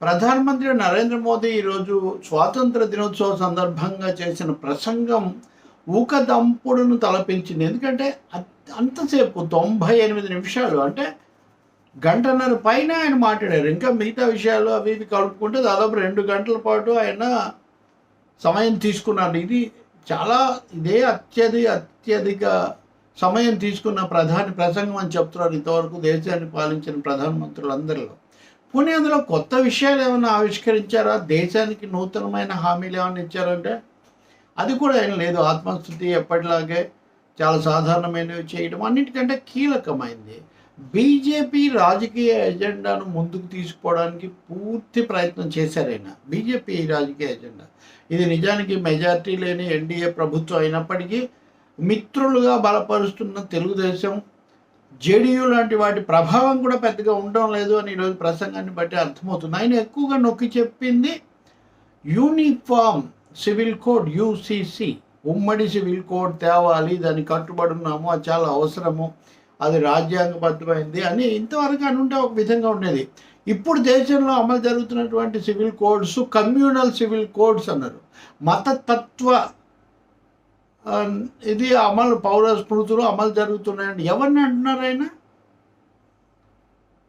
ప్రధానమంత్రి నరేంద్ర మోదీ ఈరోజు స్వాతంత్ర దినోత్సవ సందర్భంగా చేసిన ప్రసంగం ఊకదంపుడును తలపించింది. ఎందుకంటే అంతసేపు తొంభై ఎనిమిది నిమిషాలు అంటే గంటన్నర పైన ఆయన మాట్లాడారు. ఇంకా మిగతా విషయాలు అవి ఇవి కలుపుకుంటే దాదాపు రెండు గంటల పాటు ఆయన సమయం తీసుకున్నారు. ఇది చాలా ఇదే అత్యధిక అత్యధిక సమయం తీసుకున్న ప్రధాని ప్రసంగం అని చెప్తున్నారు. ఇంతవరకు దేశాన్ని పాలించిన ప్రధానమంత్రులందరిలో. పోనీ అందులో కొత్త విషయాలు ఏమైనా ఆవిష్కరించారా? దేశానికి నూతనమైన హామీలు ఏమైనా ఇచ్చారంటే అది కూడా ఏం లేదు. ఆత్మస్థుతి ఎప్పటిలాగే చాలా సాధారణమైనవి చేయడం అన్నిటికంటే కీలకమైంది. బీజేపీ రాజకీయ ఎజెండాను ముందుకు తీసుకుపోవడానికి పూర్తి ప్రయత్నం చేశారైనా బీజేపీ రాజకీయ ఎజెండా. ఇది నిజానికి మెజార్టీ లేని ఎన్డీఏ ప్రభుత్వం అయినప్పటికీ మిత్రులుగా బలపరుస్తున్న తెలుగుదేశం జేడీయూ లాంటి వాటి ప్రభావం కూడా పెద్దగా ఉండడం లేదు అని ఈరోజు ప్రసంగాన్ని బట్టి అర్థమవుతుంది. ఆయన ఎక్కువగా నొక్కి చెప్పింది యూనిఫామ్ సివిల్ కోడ్ యూసిసి. ఉమ్మడి సివిల్ కోడ్ తేవాలి దాన్ని కట్టుబడి ఉన్నాము అది చాలా అవసరము అది రాజ్యాంగబద్ధమైంది అని ఇంతవరకు అని ఉంటే ఒక విధంగా ఉండేది. ఇప్పుడు దేశంలో అమలు జరుగుతున్నటువంటి civil codes communal civil codes అన్నారు. మతతత్వ ఇది అమలు పౌర స్మృతులు అమలు జరుగుతున్నాయండి. ఎవరిని అంటున్నారు ఆయన?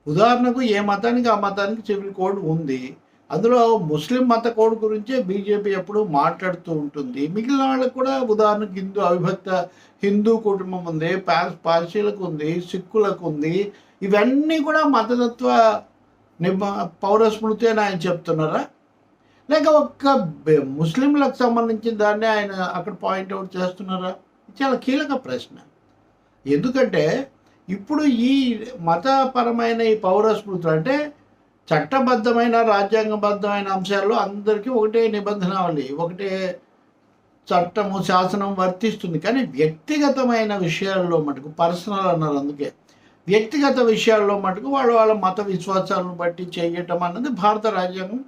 ఉదాహరణకు ఏ మతానికి ఆ మతానికి సివిల్ కోడ్ ఉంది. అందులో ముస్లిం మత కోడ్ గురించే బీజేపీ ఎప్పుడు మాట్లాడుతూ ఉంటుంది. మిగిలిన వాళ్ళకు కూడా ఉదాహరణకు హిందూ అవిభక్త హిందూ కుటుంబం ఉంది పాస్ పార్సీలకు ఉంది సిక్కులకు ఉంది. ఇవన్నీ కూడా మతతత్వ నిబ పౌర స్మృతి అని ఆయన చెప్తున్నారా? లేక ఒక్క ముస్లింలకు సంబంధించిన దాన్ని ఆయన అక్కడ పాయింట్అవుట్ చేస్తున్నారా? చాలా కీలక ప్రశ్న. ఎందుకంటే ఇప్పుడు ఈ మతపరమైన ఈ పౌరస్మృతులు అంటే చట్టబద్ధమైన రాజ్యాంగబద్ధమైన అంశాల్లో అందరికీ ఒకటే నిబంధనావళి ఒకటే చట్టము శాసనం వర్తిస్తుంది. కానీ వ్యక్తిగతమైన విషయాల్లో మటుకు పర్సనల్ అన్నారు అందుకే. వ్యక్తిగత విషయాల్లో మటుకు వాళ్ళ వాళ్ళ మత విశ్వాసాలను బట్టి చేయటం అన్నది భారత రాజ్యాంగం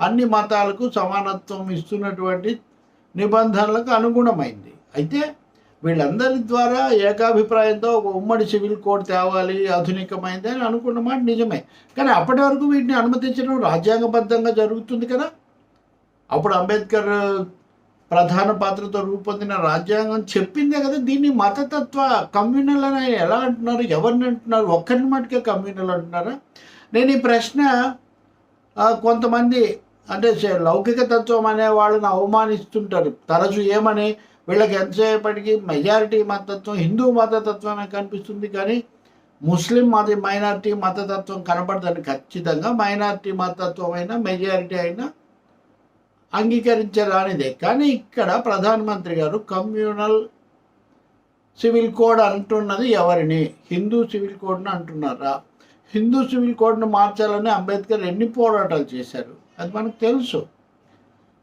అన్ని మతాలకు సమానత్వం ఇస్తున్నటువంటి నిబంధనలకు అనుగుణమైంది. అయితే వీళ్ళందరి ద్వారా ఏకాభిప్రాయంతో ఒక ఉమ్మడి సివిల్ కోడ్ తేవాలి ఆధునికమైంది అని అనుకున్న మాట నిజమే. కానీ అప్పటి వరకు వీటిని అనుమతించడం రాజ్యాంగబద్ధంగా జరుగుతుంది కదా. అప్పుడు అంబేద్కర్ ప్రధాన పాత్రతో రూపొందిన రాజ్యాంగం చెప్పిందే కదా. దీన్ని మతతత్వ కమ్యూనల్ అని ఎలా అంటున్నారు? ఎవరిని అంటున్నారు? ఒక్కరిని మటుకే కమ్యూనల్ అంటున్నారా? నేను ఈ ప్రశ్న కొంతమంది అంటే లౌకిక తత్వం అనే వాళ్ళని అవమానిస్తుంటారు. తరచు ఏమని? వీళ్ళకి ఎంతసేపటికి మెజారిటీ మతత్వం హిందూ మతతత్వమే కనిపిస్తుంది కానీ ముస్లిం మత మైనారిటీ మతతత్వం కనపడదని ఖచ్చితంగా మైనారిటీ మతత్వం అయినా మెజారిటీ అయినా అంగీకరించరానిదే. కానీ ఇక్కడ ప్రధానమంత్రి గారు కమ్యూనల్ సివిల్ కోడ్ అంటున్నది ఎవరిని? హిందూ సివిల్ కోడ్ని అంటున్నారా? హిందూ సివిల్ కోడ్ను మార్చాలని అంబేద్కర్ ఎన్ని పోరాటాలు చేశారు? అది మనకు తెలుసు.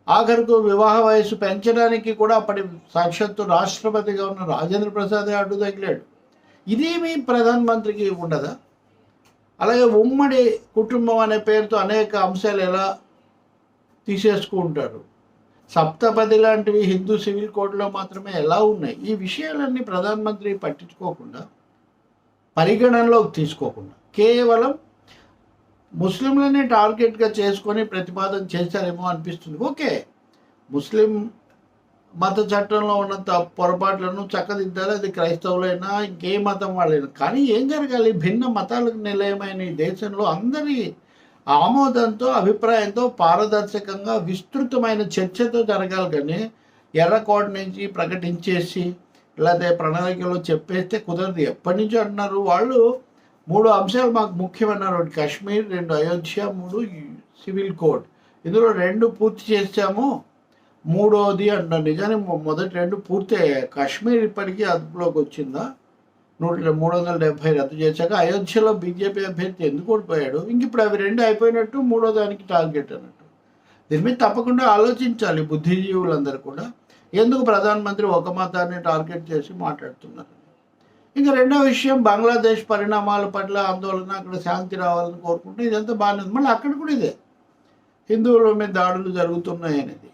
ఆఖరుకు వివాహ వయసు పెంచడానికి కూడా అప్పటి సాక్షాత్తు రాష్ట్రపతిగా ఉన్న రాజేంద్ర ప్రసాదే అడ్డు తగిలాడు. ఇదేమీ ప్రధానమంత్రికి ఉండదా? అలాగే ఉమ్మడి కుటుంబం అనే పేరుతో అనేక అంశాలు ఎలా తీసేసుకుంటారు సప్తపది లాంటివి హిందూ సివిల్ కోడ్లో మాత్రమే ఎలా ఉన్నాయి? ఈ విషయాలన్నీ ప్రధానమంత్రి పట్టించుకోకుండా పరిగణనలోకి తీసుకోకుండా కేవలం ముస్లింలని టార్గెట్గా చేసుకొని ప్రతిపాదన చేశారేమో అనిపిస్తుంది. ఓకే. ముస్లిం మత చట్టంలో ఉన్నంత పొరపాట్లను చక్కదిద్దాలి? అది క్రైస్తవులైనా ఇంకే మతం వాళ్ళైనా. కానీ ఏం జరగాలి? భిన్న మతాలకు నిలయమైన ఈ దేశంలో అందరి ఆమోదంతో అభిప్రాయంతో పారదర్శకంగా విస్తృతమైన చర్చతో జరగాలి కానీ ఎర్రకోట నుంచి ప్రకటించేసి లేకపోతే ప్రణాళికలో చెప్పేస్తే కుదరదు. ఎప్పటి నుంచో అంటున్నారు వాళ్ళు. మూడు అంశాలు మాకు ముఖ్యమన్నారు. ఒకటి కాశ్మీర్ రెండు అయోధ్య మూడు సివిల్ కోడ్. ఇందులో రెండు పూర్తి చేసాము మూడోది అంట నిజానికి మొదటి రెండు పూర్తి అయ్యాయి. కాశ్మీర్ ఇప్పటికీ అదుపులోకి వచ్చిందా? నూట మూడు వందల డెబ్బై రద్దు చేశాక అయోధ్యలో బీజేపీ అభ్యర్థి ఎందుకు ఓడిపోయాడు? ఇంక ఇప్పుడు అవి రెండు అయిపోయినట్టు మూడో దానికి టార్గెట్ అన్నట్టు. దీని మీద తప్పకుండా ఆలోచించాలి బుద్ధిజీవులందరూ కూడా. ఎందుకు ప్రధానమంత్రి ఒక మతాన్ని టార్గెట్ చేసి మాట్లాడుతున్నారు? ఇంకా రెండో విషయం బంగ్లాదేశ్ పరిణామాల పట్ల ఆందోళన అక్కడ శాంతి రావాలని కోరుకుంటే ఇదంతా బాగానే ఉంది. మళ్ళీ అక్కడ కూడా ఇదే. హిందువుల మీద దాడులు జరుగుతున్నాయి అనేది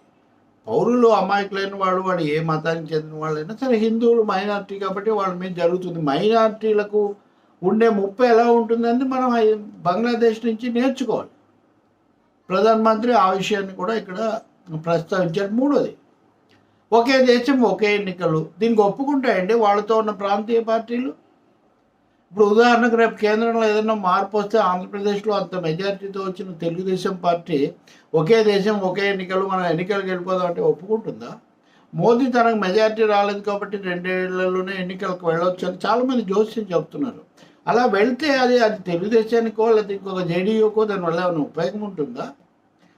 పౌరులు అమాయకులైన వాళ్ళు వాడు ఏ మతానికి చెందిన వాళ్ళైనా సరే హిందువులు మైనార్టీ కాబట్టి వాళ్ళ మీద జరుగుతుంది. మైనార్టీలకు ఉండే ముప్పై ఎలా ఉంటుందని మనం బంగ్లాదేశ్ నుంచి నేర్చుకోవాలి. ప్రధానమంత్రి ఆ విషయాన్ని కూడా ఇక్కడ ప్రస్తావించారు. మూడోది ఒకే దేశం ఒకే ఎన్నికలు. దీనికి ఒప్పుకుంటాయండి వాళ్ళతో ఉన్న ప్రాంతీయ పార్టీలు. ఇప్పుడు ఉదాహరణకు రేపు కేంద్రంలో ఏదైనా మార్పు వస్తే ఆంధ్రప్రదేశ్లో అంత మెజారిటీతో వచ్చిన తెలుగుదేశం పార్టీ ఒకే దేశం ఒకే ఎన్నికలు మనం ఎన్నికలకు వెళ్ళిపోదాం అంటే ఒప్పుకుంటుందా? మోదీ తనకు మెజారిటీ రాలేదు కాబట్టి రెండేళ్ళలోనే ఎన్నికలకు వెళ్ళొచ్చు అని చాలామంది జోస్యం చెప్తున్నారు అలా వెళ్తే అది అది తెలుగుదేశానికో లేదా ఇంకొక జేడీయూకో దానివల్ల ఏమైనా ఉపయోగం ఉంటుందా?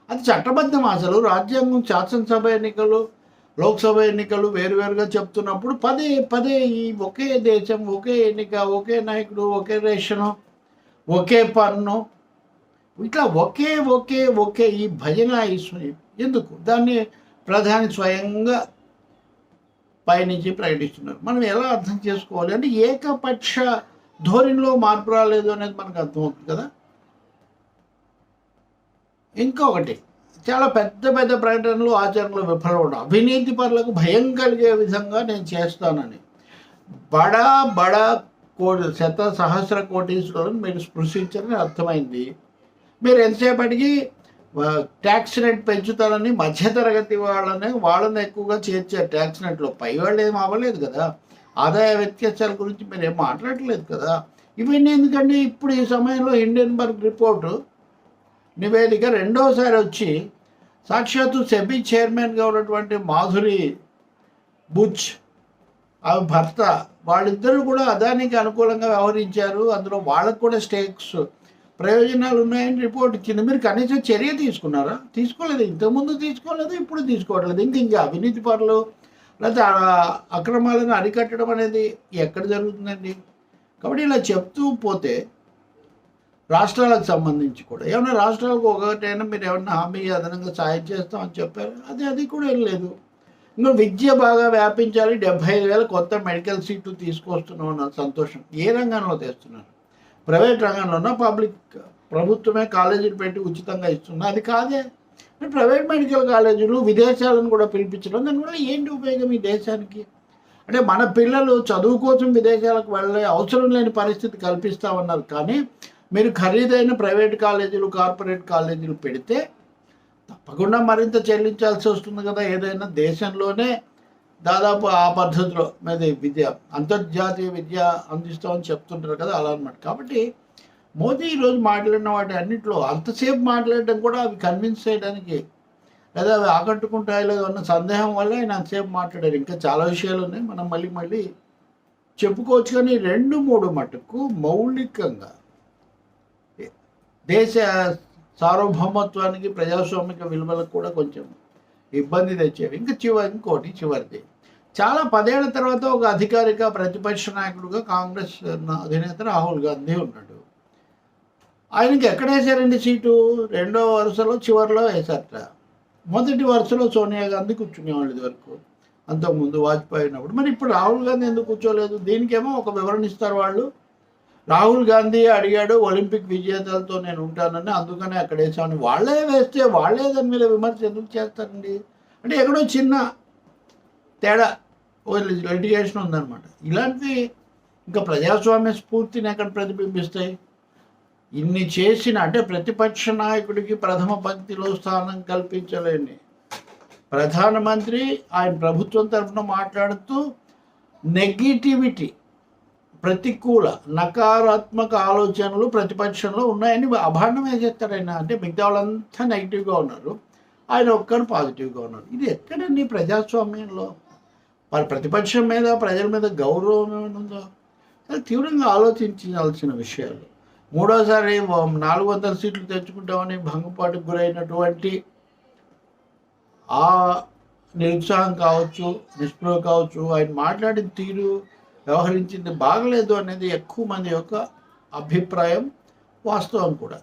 అది చట్టబద్ధం అసలు? రాజ్యాంగం శాసనసభ ఎన్నికలు లోక్సభ ఎన్నికలు వేరువేరుగా చెప్తున్నప్పుడు పదే పదే ఈ ఒకే దేశం ఒకే ఎన్నిక ఒకే నాయకుడు ఒకే రేషను ఒకే పన్ను ఇట్లా ఒకే ఒకే ఒకే ఈ భజన ఈ ఎందుకు? దాన్ని ప్రధాని స్వయంగా పయనించి ప్రకటిస్తున్నారు. మనం ఎలా అర్థం చేసుకోవాలి? అంటే ఏకపక్ష ధోరణిలో మార్పు రాలేదు అనేది మనకు అర్థమవుతుంది కదా? ఇంకొకటి చాలా పెద్ద పెద్ద ప్రకటనలు ఆచరణలు విఫలవడం అవినీతి పరులకు భయం కలిగే విధంగా నేను చేస్తానని. బడా బడా కోటి శత సహస్ర కోటీశ్వరులను మీరు స్పృశించారని అర్థమైంది. మీరు ఎంతసేపటికి ట్యాక్స్ నెట్ పెంచుతారని మధ్యతరగతి వాళ్ళని వాళ్ళని ఎక్కువగా చేర్చారు ట్యాక్స్ నెట్లో పై వాళ్ళు ఏం అవ్వలేదు కదా. ఆదాయ వ్యత్యాసాల గురించి మీరు ఏం మాట్లాడలేదు కదా. ఇవన్నీ ఎందుకంటే ఇప్పుడు ఈ సమయంలో హిండెన్బర్గ్ రిపోర్టు నివేదిక రెండోసారి వచ్చి సాక్షాత్తు సెబీ చైర్మన్గా ఉన్నటువంటి మాధురి బుచ్ ఆమె భర్త వాళ్ళిద్దరూ కూడా అదానికి అనుకూలంగా వ్యవహరించారు. అందులో వాళ్ళకు కూడా స్టేక్స్ ప్రయోజనాలు ఉన్నాయని రిపోర్ట్ ఇచ్చింది. మీరు కనీసం చర్య తీసుకున్నారా? తీసుకోలేదు. ఇంతకుముందు తీసుకోలేదు ఇప్పుడు తీసుకోవట్లేదు. ఇంక ఇంకా అవినీతి పనులు లేకపోతే ఆ అక్రమాలను అరికట్టడం అనేది ఎక్కడ జరుగుతుందండి? కాబట్టి ఇలా చెప్తూ పోతే రాష్ట్రాలకు సంబంధించి కూడా. ఏమైనా రాష్ట్రాలకు ఒకటైనా మీరు ఏమన్నా హామీ అదనంగా సాయం చేస్తామని చెప్పారు. అది అది కూడా ఏం లేదు. ఇంకా విద్య బాగా వ్యాపించాలి. డెబ్బై ఐదు వేల కొత్త మెడికల్ సీట్లు తీసుకొస్తున్నాం అన్న సంతోషం. ఏ రంగంలో తెస్తున్నారు? ప్రైవేట్ రంగంలోనా? పబ్లిక్ ప్రభుత్వమే కాలేజీలు పెట్టి ఉచితంగా ఇస్తున్నా? అది కాదే. ప్రైవేట్ మెడికల్ కాలేజీలు విదేశాలను కూడా పిలిపించడం దానివల్ల ఏంటి ఉపయోగం ఈ దేశానికి? అంటే మన పిల్లలు చదువు కోసం విదేశాలకు వెళ్ళే అవసరం లేని పరిస్థితి కల్పిస్తామన్నారు. కానీ మీరు ఖరీదైన ప్రైవేట్ కాలేజీలు కార్పొరేట్ కాలేజీలు పెడితే తప్పకుండా మరింత చెల్లించాల్సి వస్తుంది కదా. ఏదైనా దేశంలోనే దాదాపు ఆ పద్ధతిలో మీద విద్య అంతర్జాతీయ విద్య అందిస్తామని చెప్తుంటారు కదా అలా అనమాట కాబట్టి మోదీ ఈరోజు మాట్లాడిన వాటి అన్నింటిలో అంతసేపు మాట్లాడడం కూడా అవి కన్విన్స్ చేయడానికి లేదా అవి ఆకట్టుకుంటాయో లేదో అన్న సందేహం వల్ల ఆయన అంతసేపు మాట్లాడారు. ఇంకా చాలా విషయాలు ఉన్నాయి. మనం మళ్ళీ మళ్ళీ చెప్పుకోవచ్చు. కానీ రెండు మూడు మటుకు మౌలికంగా దేశ సార్వభౌమత్వానికి ప్రజాస్వామిక విలువలకు కూడా కొంచెం ఇబ్బంది తెచ్చేవి. ఇంకా చివరి ఇంకోటి చివరిది. చాలా పదేళ్ళ తర్వాత ఒక అధికారిక ప్రతిపక్ష నాయకుడుగా కాంగ్రెస్ అధినేత రాహుల్ గాంధీ ఉన్నాడు. ఆయనకి ఎక్కడ వేశారండి సీటు? రెండో వరుసలో చివరిలో వేశారట. మొదటి వరుసలో సోనియా గాంధీ కూర్చునేవాళ్ళు ఇది వరకు అంతకుముందు వాజ్పేయి ఉన్నప్పుడు. మరి ఇప్పుడు రాహుల్ గాంధీ ఎందుకు కూర్చోలేదు? దీనికేమో ఒక వివరణ ఇస్తారు వాళ్ళు. రాహుల్ గాంధీ అడిగాడు ఒలింపిక్ విజేతలతో నేను ఉంటానని. అందుకనే అక్కడ వేసామని వాళ్ళే వేస్తే వాళ్ళే దాని మీద విమర్శ ఎందుకు చేస్తారండి? అంటే ఎక్కడో చిన్న తేడా ఓ లిటిగేషన్ ఉందన్నమాట. ఇలాంటివి ఇంకా ప్రజాస్వామ్య స్ఫూర్తిని ఎక్కడ ప్రతిబింబిస్తాయి? ఇన్ని చేసిన అంటే ప్రతిపక్ష నాయకుడికి ప్రథమ పంక్తిలో స్థానం కల్పించలేని ప్రధానమంత్రి ఆయన ప్రభుత్వం తరఫున మాట్లాడుతూ నెగిటివిటీ ప్రతికూల నకారాత్మక ఆలోచనలు ప్రతిపక్షంలో ఉన్నాయని అభాండం వేసేస్తారు ఆయన? అంటే మిగతా వాళ్ళంతా నెగిటివ్గా ఉన్నారు. ఆయన ఒక్కడు పాజిటివ్గా ఉన్నారు. ఇది ఎక్కడండి ప్రజాస్వామ్యంలో? మరి ప్రతిపక్షం మీద ప్రజల మీద గౌరవం ఏమైనా ఉందో? అది తీవ్రంగా ఆలోచించాల్సిన విషయాలు. మూడోసారి నాలుగు వందల సీట్లు తెచ్చుకుంటామని భంగపాటుకు గురైనటువంటి ఆ నిరుత్సాహం కావచ్చు నిస్పృహ కావచ్చు ఆయన మాట్లాడిన తీరు వ్యవహరించింది బాగలేదు అనేది ఎక్కువ మంది యొక్క అభిప్రాయం వాస్తవం కూడా.